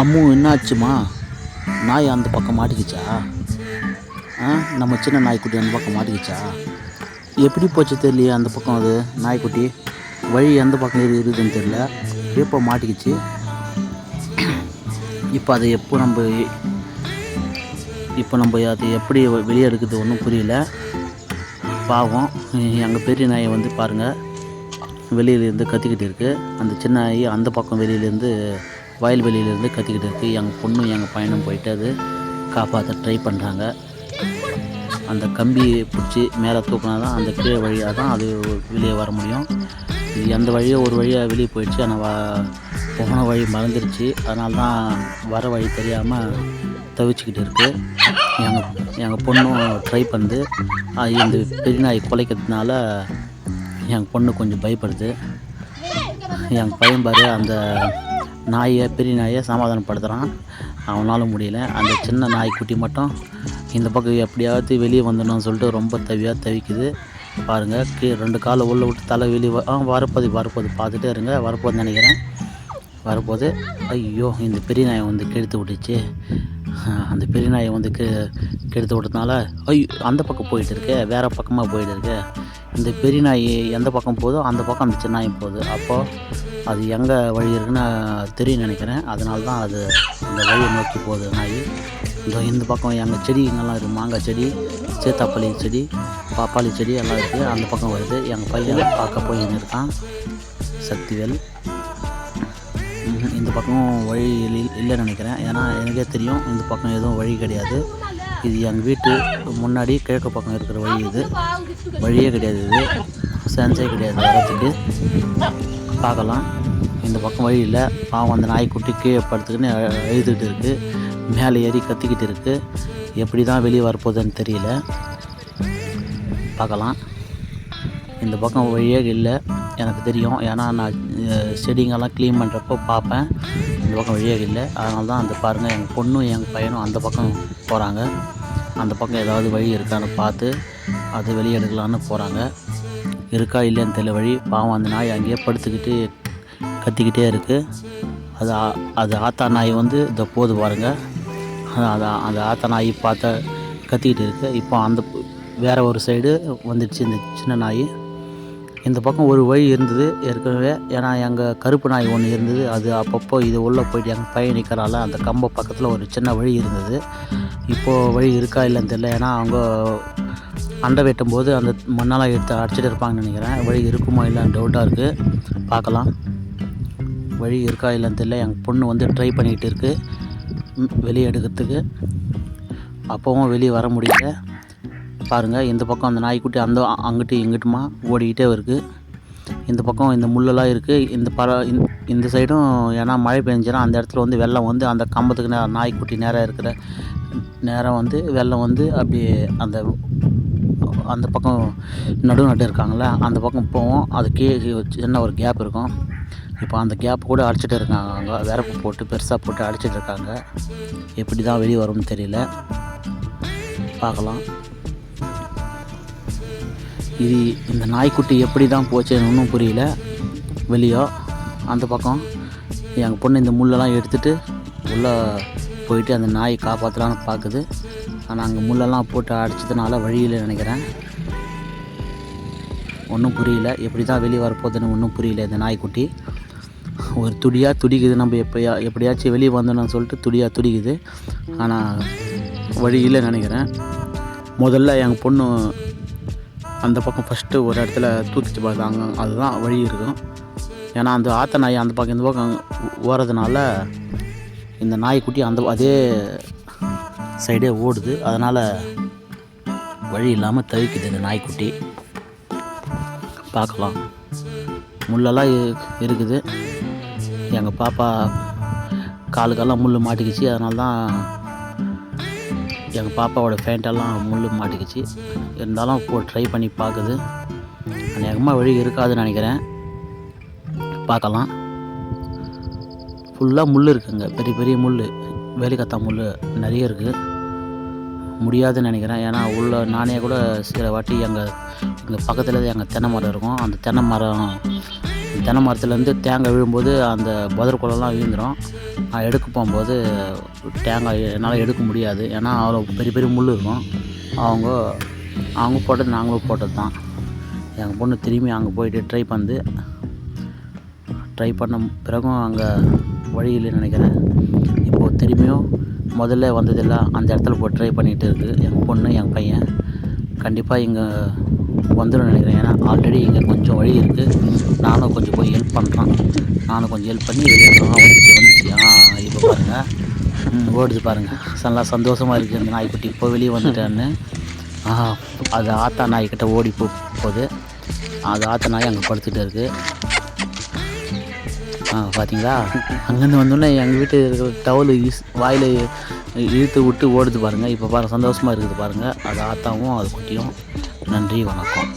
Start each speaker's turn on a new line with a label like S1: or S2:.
S1: அம்மு என்னாச்சுமா? நாய் அந்த பக்கம் மாட்டிக்கிச்சா? ஆ நம்ம சின்ன நாய்க்குட்டி அந்த பக்கம் மாட்டிக்கிச்சா? எப்படி போச்சு தெரியலையே அந்த பக்கம் அது நாய்க்குட்டி? வழி எந்த பக்கம் எது இருக்குதுன்னு தெரியல. எப்போ மாட்டிக்கிச்சு? இப்போ அதை எப்போ நம்ம இப்போ நம்ம அதை எப்படி வெளியே எடுக்குது ஒன்றும் புரியல. பாவம் எங்கள் பெரிய நாயை வந்து பாருங்கள் வெளியிலேருந்து கத்திக்கிட்டு இருக்குது அந்த சின்ன நாய் அந்த பக்கம் வெளியிலேருந்து வயல்வெளியிலேருந்து கத்திக்கிட்டு இருக்குது எங்கள் பொண்ணும் எங்கள் பையனும் போயிட்டு அது காப்பாற்ற ட்ரை பண்ணுறாங்க அந்த கம்பி பிடிச்சி மேலே தூக்கினா தான் அந்த கீழே வழியாக தான் அது வெளியே வர முடியும். இது எந்த வழியோ ஒரு வழியாக வெளியே போயிடுச்சு. ஆனால் வ போன வழி மறந்துடுச்சு. அதனால தான் வர வழி தெரியாமல் தவிச்சுக்கிட்டு இருக்குது எங்கள் எங்கள் பொண்ணும் ட்ரை பண்ணுது. இந்த பெரிய நாய் குலைக்கிறதுனால என் பொண்ணு கொஞ்சம் பயப்படுது. என் பையன் பாரு அந்த நாயை பெரிய நாயை சமாதானப்படுத்துகிறான் அவனால் முடியல. அந்த சின்ன நாய்க்குட்டி மட்டும் இந்த பக்கம் எப்படியாவது வெளியே வந்துடணும்னு சொல்லிட்டு ரொம்ப தவியாக தவிக்குது. பாருங்கள் கீ ரெண்டு காலை உள்ள விட்டு தலை வெளியே ஆ வரப்போது வரப்போது பார்த்துட்டே இருங்க வரப்போகுதுன்னு நினைக்கிறேன். வரப்போது ஐயோ இந்த பெரிய நாயை வந்து கெடுத்து விட்டுச்சு. அந்த பெரிய நாயை வந்து கெ கெடுத்து விட்டதுனால ஐயோ அந்த பக்கம் போயிட்டு இருக்கே வேறு பக்கமாக போயிட்டு இருக்கே. இந்த பெரிய நாய் எந்த பக்கம் போதோ அந்த பக்கம் அந்த சின்ன நாய் போகுது. அப்போது அது எங்கே வழி இருக்குன்னு தெரியும் நினைக்கிறேன். அதனால தான் அது அந்த வழியை நோக்கி போகுது நாய். இந்த இந்த பக்கம் எங்கள் செடிங்கெல்லாம் இருக்குது மாங்காய் செடி சேத்தாப்பள்ளி செடி பாப்பாளி செடி எல்லாம் இருக்குது அந்த பக்கம் வருது. எங்கள் பையன் பார்க்க போய் இருக்கான் சக்திவேல். இந்த பக்கம் வழி இல்லை- இல்லைன்னு நினைக்கிறேன். ஏன்னா எனக்கே தெரியும். இந்த பக்கம் எதுவும் வழி கிடையாது. இது எங்கள் வீட்டு முன்னாடி கிழக்கு பக்கம் இருக்கிற வழி இது. வழியே கிடையாது இது. சென்ஸே கிடையாது. வரத்துக்கு பார்க்கலாம். இந்த பக்கம் வழி இல்லை. பாவம் அந்த நாய்க்குட்டி கீழே படுத்துக்கின்னு எழுதிட்டு இருக்குது மேலே ஏறி கத்திக்கிட்டு இருக்குது எப்படி தான் வெளியே வரப்போகுதுன்னு தெரியல. பார்க்கலாம். இந்த பக்கம் வழியே இல்லை. எனக்கு தெரியும். ஏன்னா நான் செடிங்கெல்லாம் க்ளீன் பண்ணுறப்போ பார்ப்பேன். இந்த பக்கம் வழியே இல்லை. அதனால தான் அந்த பாருங்கள் எங்கள் பொண்ணும் எங்கள் பையனும் அந்த பக்கம் போகிறாங்க அந்த பக்கம் ஏதாவது வழி இருக்கான்னு பார்த்து அது வெளியே எடுக்கலான்னு போகிறாங்க இருக்கா இல்லைன்னு தெரியல வழி. பாவம் அந்த நாய் அங்கேயே படுத்துக்கிட்டு கத்திக்கிட்டே இருக்குது அது அது ஆத்தா நாய் வந்து இந்த போது பாருங்கள் அது அந்த ஆத்தா நாய் பார்த்தா கத்திக்கிட்டு இருக்குது இப்போ அந்த வேறு ஒரு சைடு வந்துடுச்சு இந்த சின்ன நாய். இந்த பக்கம் ஒரு வழி இருந்தது ஏற்கனவே. ஏன்னா எங்கள் கருப்பு நாய் ஒன்று இருந்தது. அது அப்பப்போ இது உள்ளே போயிட்டு எங்கள் பையன் நிற்கிறால அந்த கம்ப பக்கத்தில் ஒரு சின்ன வழி இருந்தது. இப்போது வழி இருக்கா இல்லைன்னு தெரியல. ஏன்னா அவங்க அண்டை வெட்டும் போது அந்த மண்ணெல்லாம் எடுத்து அடிச்சிட்டு இருப்பாங்கன்னு நினைக்கிறேன். வழி இருக்குமா இல்லைன்னு டவுட்டாக இருக்குது பார்க்கலாம். வழி இருக்கா இல்லைன்னு தெரியல. எங்கள் பொண்ணு வந்து ட்ரை பண்ணிக்கிட்டு இருக்குது வெளியே எடுக்கிறதுக்கு. அப்போவும் வெளியே வர முடியல. பாருங்கள் இந்த பக்கம் அந்த நாய்க்குட்டி அந்த அங்கிட்டு இங்கிட்டுமா ஓடிக்கிட்டே இருக்குது இந்த பக்கம் இந்த முள்ளெல்லாம் இருக்குது இந்த பற இந்த- இந்த சைடும் ஏன்னா மழை பெஞ்சுன்னா அந்த இடத்துல வந்து வெள்ளம் வந்து அந்த கம்பத்துக்கு நேரம் நாய்க்குட்டி நேராக இருக்கிற நேரம் வந்து வெள்ளம் வந்து அப்படியே அந்த அந்த பக்கம் நடு நட்டு இருக்காங்களே அந்த பக்கம் போவோம். அது கீழே சின்ன ஒரு கேப் இருக்கும். இப்போ அந்த கேப் கூட அடிச்சிட்டு இருக்காங்க. அங்கே விறப்பு போட்டு பெருசாக போட்டு அடிச்சிட்டு இருக்காங்க. எப்படி தான் வெளியே வரும்னு தெரியல. பார்க்கலாம். இது இந்த நாய்க்குட்டி எப்படி தான் போச்சுன்னு ஒன்றும் புரியல. வெளியோ அந்த பக்கம். எங்கள் பொண்ணு இந்த முள்ளெல்லாம் எடுத்துகிட்டு உள்ளே போயிட்டு அந்த நாயை காப்பாற்றலான்னு பார்க்குது ஆனால் அங்கே முள்ளெல்லாம் போட்டு அடிச்சதுனால வழியில் நினைக்கிறேன். ஒன்றும் புரியல. எப்படி தான் வெளியே வரப்போகுதுன்னு ஒன்றும் புரியல இந்த நாய்க்குட்டி. ஒரு துடியாக துடிக்குது. நம்ம எப்படியா எப்படியாச்சும் வெளியே வந்தோம்னு சொல்லிட்டு துடியாக துடிக்குது. ஆனால் வழியில் நினைக்கிறேன். முதல்ல எங்கள் பொண்ணு அந்த பக்கம் ஃபஸ்ட்டு ஒரு இடத்துல தூக்கிச்சு பார்த்தாங்க அதுதான் வழி இருக்கும். ஏன்னா அந்த ஆத்த நாய் அந்த பக்கம் இந்த பக்கம் ஓடுறதுனால இந்த நாய்க்குட்டி அந்த அதே சைடே ஓடுது. அதனால் வழி இல்லாமல் தவிக்குது இந்த நாய்க்குட்டி. பார்க்கலாம். முள்ளெல்லாம் இருக்குது. எங்கள் பாப்பா காலுக்கெல்லாம் முள் மாட்டிக்கிச்சு. அதனால தான் எங்கள் பாப்பாவோட ஃபேண்டெல்லாம் முள் மாட்டிக்கிச்சு. இருந்தாலும் இப்போ ட்ரை பண்ணி பார்க்குது. அநேகமாக வழி இருக்காதுன்னு நினைக்கிறேன். பார்க்கலாம். ஃபுல்லாக முள் இருக்குங்க. பெரிய பெரிய முள் வேலிக்கத்தா முள் நிறைய இருக்குது முடியாதுன்னு நினைக்கிறேன். ஏன்னா உள்ள நானே கூட சில வாட்டி எங்கள் எங்கள் பக்கத்தில் எங்கள் தென்னை மரம் இருக்கும். அந்த தென்னை மரம் தென்னை மரத்துலேருந்து தேங்காய் விழும்போது அந்த புதர் குளம்லாம் விழுந்துடும் நான் எடுக்க போகும்போது தேங்காய் என்னால் எடுக்க முடியாது. ஏன்னா அவ்வளோ பெரிய பெரிய முள் இருக்கும். அவங்க அவங்க போட்டது நாங்களும் போட்டது தான். எங்கள் பொண்ணு திரும்பி அங்கே போயிட்டு ட்ரை பண்ணது. ட்ரை பண்ண பிறகும் அங்கே வழி இல்லைன்னு நினைக்கிறேன். இப்போது திரும்பியும் முதல்ல வந்ததெல்லாம் அந்த இடத்துல போய் ட்ரை பண்ணிகிட்டு இருக்குது எங்கள் பொண்ணு என் பையன். கண்டிப்பாக இங்கே வந்துடும் நினைக்கிறேன். ஏன்னா ஆல்ரெடி இங்கே கொஞ்சம் வழி இருக்குது நானும் கொஞ்சம் போய் ஹெல்ப் பண்ணுறான் நானும் கொஞ்சம் ஹெல்ப் பண்ணி வந்துச்சு வந்துச்சு. ஆ இப்போ பாருங்கள் ம், ஓடுது பாருங்கள் நல்லா சந்தோஷமாக இருக்குது அந்த நாய்க்குட்டி. இப்போ வெளியே வந்துட்டேன்னு. ஆ அது ஆத்தா நாய்க்கிட்ட ஓடி போ போகுது. அது ஆத்தா நாய் அங்கே படுத்துட்டு இருக்குது ஆ பார்த்தீங்களா அங்கேருந்து வந்தோடனே எங்கள் வீட்டு இருக்கிற டவலு யூஸ் வாயில் இழுத்து விட்டு ஓடுது பாருங்கள் இப்போ பாருங்கள் சந்தோஷமாக இருக்குது பாருங்கள் அது ஆத்தாவும் அது குட்டியும். நன்றி வணக்கம்.